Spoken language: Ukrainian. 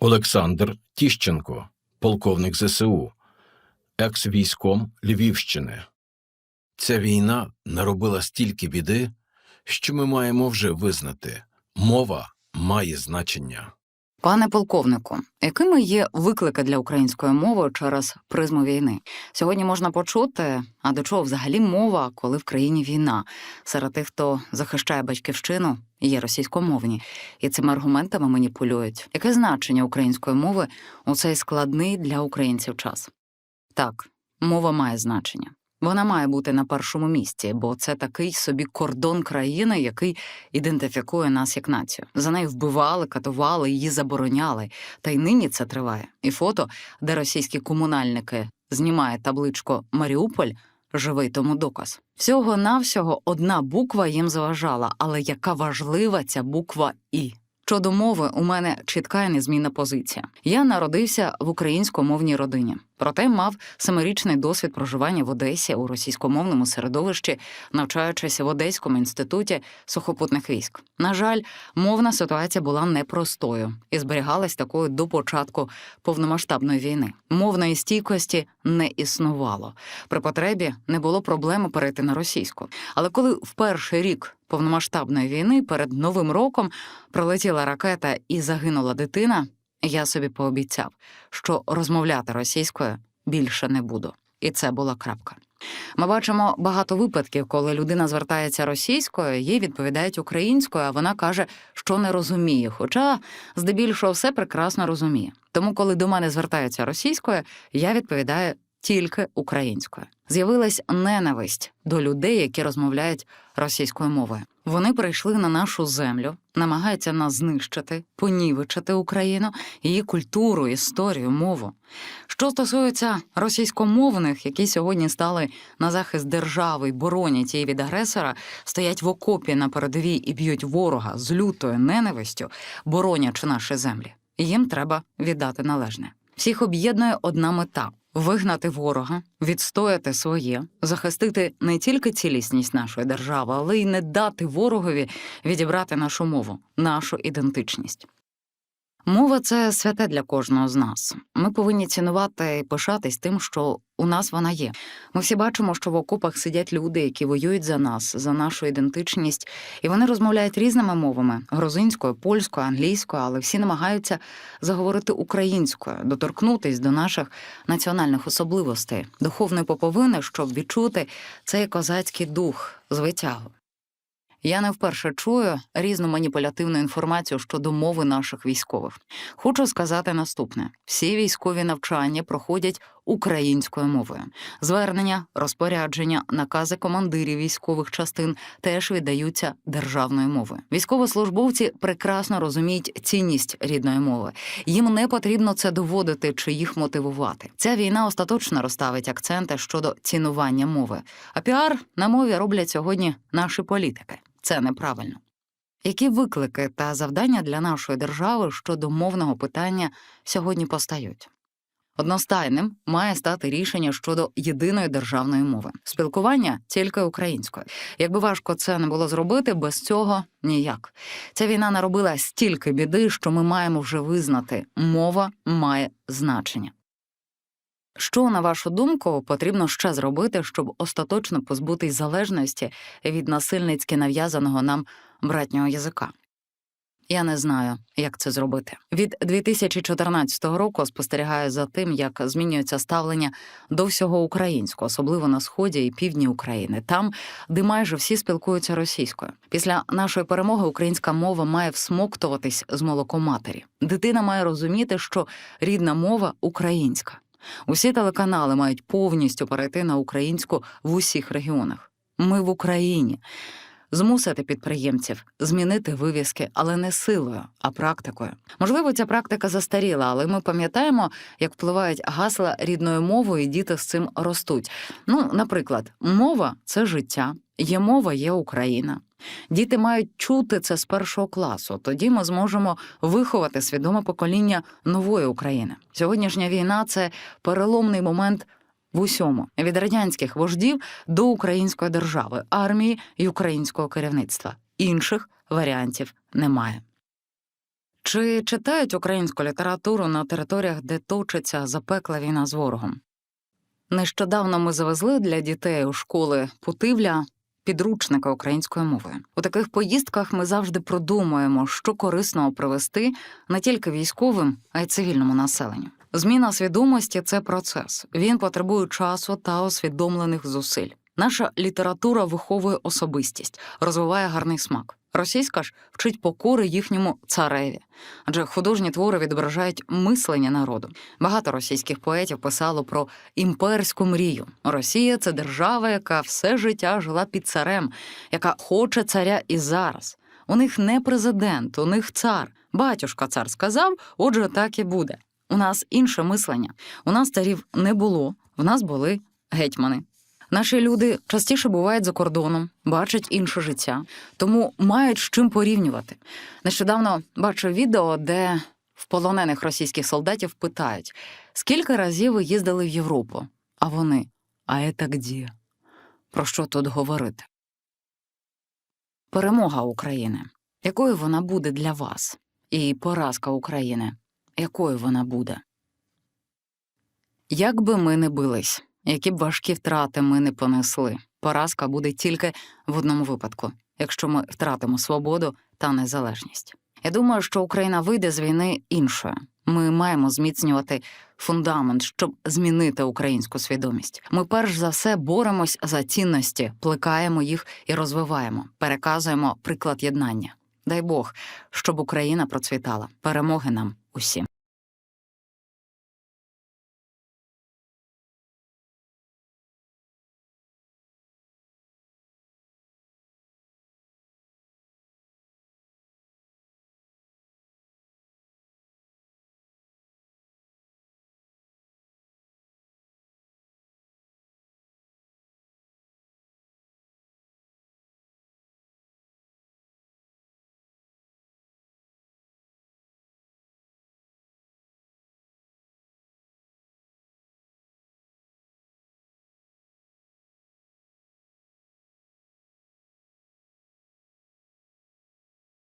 Олександр Тіщенко, полковник ЗСУ, екс-військом Львівщини. Ця війна наробила стільки біди, що ми маємо вже визнати мова має значення. Пане полковнику, якими є виклики для української мови через призму війни? Сьогодні можна почути, а до чого взагалі мова, коли в країні війна? Серед тих, хто захищає батьківщину, є російськомовні, і цими аргументами маніпулюють. Яке значення української мови у цей складний для українців час? Так, мова має значення. Вона має бути на першому місці, бо це такий собі кордон країни, який ідентифікує нас як націю. За нею вбивали, катували, її забороняли. Та й нині це триває. І фото, де російські комунальники знімають табличку Маріуполь. Живий тому доказ. Всього навсього одна буква їм заважала, але яка важлива ця буква І. Щодо мови, у мене чітка і незмінна позиція. Я народився в українськомовній родині, проте мав семирічний досвід проживання в Одесі у російськомовному середовищі, навчаючись в Одеському інституті сухопутних військ. На жаль, мовна ситуація була непростою і зберігалась такою до початку повномасштабної війни. Мовної стійкості не існувало. При потребі не було проблеми перейти на російську. Але коли в перший рік повномасштабної війни перед новим роком прилетіла ракета і загинула дитина, я собі пообіцяв, що розмовляти російською більше не буду. І це була крапка. Ми бачимо багато випадків, коли людина звертається російською, їй відповідають українською, а вона каже, що не розуміє. Хоча здебільшого все прекрасно розуміє. Тому, коли до мене звертаються російською, я відповідаю тільки українською. З'явилась ненависть до людей, які розмовляють російською мовою. Вони прийшли на нашу землю, намагаються нас знищити, понівечити Україну, її культуру, історію, мову. Що стосується російськомовних, які сьогодні стали на захист держави й боронять її від агресора, стоять в окопі на передовій і б'ють ворога з лютою ненавистю, боронячи наші землі. Їм треба віддати належне. Всіх об'єднує одна мета вигнати ворога, відстояти своє, захистити не тільки цілісність нашої держави, але й не дати ворогові відібрати нашу мову, нашу ідентичність. Мова це святе для кожного з нас. Ми повинні цінувати і пишатись тим, що у нас вона є. Ми всі бачимо, що в окопах сидять люди, які воюють за нас, за нашу ідентичність, і вони розмовляють різними мовами грузинською, польською, англійською, але всі намагаються заговорити українською, доторкнутись до наших національних особливостей, духовної поповини, щоб відчути цей козацький дух звитягу. Я не вперше чую різну маніпулятивну інформацію щодо мови наших військових. Хочу сказати наступне: всі військові навчання проходять українською мовою. Звернення, розпорядження, накази командирів військових частин теж віддаються державною мовою. Військовослужбовці прекрасно розуміють цінність рідної мови. Їм не потрібно це доводити чи їх мотивувати. Ця війна остаточно розставить акценти щодо цінування мови. А піар на мові роблять сьогодні наші політики. Це неправильно. Які виклики та завдання для нашої держави щодо мовного питання сьогодні постають? Одностайним має стати рішення щодо єдиної державної мови, спілкування тільки українською. Якби важко це не було зробити, без цього ніяк. Ця війна наробила стільки біди, що ми маємо вже визнати, мова має значення. Що, на вашу думку, потрібно ще зробити, щоб остаточно позбутись залежності від насильницьки нав'язаного нам братнього язика? Я не знаю, як це зробити. Від 2014 року спостерігаю за тим, як змінюється ставлення до всього українського, особливо на сході і півдні України, там, де майже всі спілкуються російською. Після нашої перемоги українська мова має всмоктуватись з молоком матері. Дитина має розуміти, що рідна мова українська. Усі телеканали мають повністю перейти на українську в усіх регіонах. Ми в Україні. Змусити підприємців змінити вивіски, але не силою, а практикою. Можливо, ця практика застаріла, але ми пам'ятаємо, як впливають гасла рідною мовою, і діти з цим ростуть. Ну, наприклад, мова це життя, є мова, є Україна. Діти мають чути це з першого класу. Тоді ми зможемо виховати свідоме покоління нової України. Сьогоднішня війна це переломний момент в усьому від радянських вождів до української держави, армії і українського керівництва. Інших варіантів немає. Чи читають українську літературу на територіях, де точиться запекла війна з ворогом? Нещодавно ми завезли для дітей у школи Путивля підручника української мови. У таких поїздках ми завжди продумуємо, що корисного привезти не тільки військовим, а й цивільному населенню. Зміна свідомості це процес. Він потребує часу та усвідомлених зусиль. Наша література виховує особистість, розвиває гарний смак. Російська ж вчить покори їхньому цареві, адже художні твори відображають мислення народу. Багато російських поетів писало про імперську мрію. Росія це держава, яка все життя жила під царем, яка хоче царя і зараз. У них не президент, у них цар. Батюшка цар сказав, отже, так і буде. У нас інше мислення. У нас царів не було, в нас були гетьмани. Наші люди частіше бувають за кордоном, бачать інше життя, тому мають з чим порівнювати. Нещодавно бачив відео, де в полонених російських солдатів питають, скільки разів ви їздили в Європу? А вони, а це де? Про що тут говорити? Перемога України. Якою вона буде для вас? І поразка України. Якою вона буде? Як би ми не бились, які б важкі втрати ми не понесли, поразка буде тільки в одному випадку, якщо ми втратимо свободу та незалежність. Я думаю, що Україна вийде з війни іншою. Ми маємо зміцнювати фундамент, щоб змінити українську свідомість. Ми перш за все боремось за цінності, плекаємо їх і розвиваємо, переказуємо приклад єднання. Дай Бог, щоб Україна процвітала. Перемоги нам усім.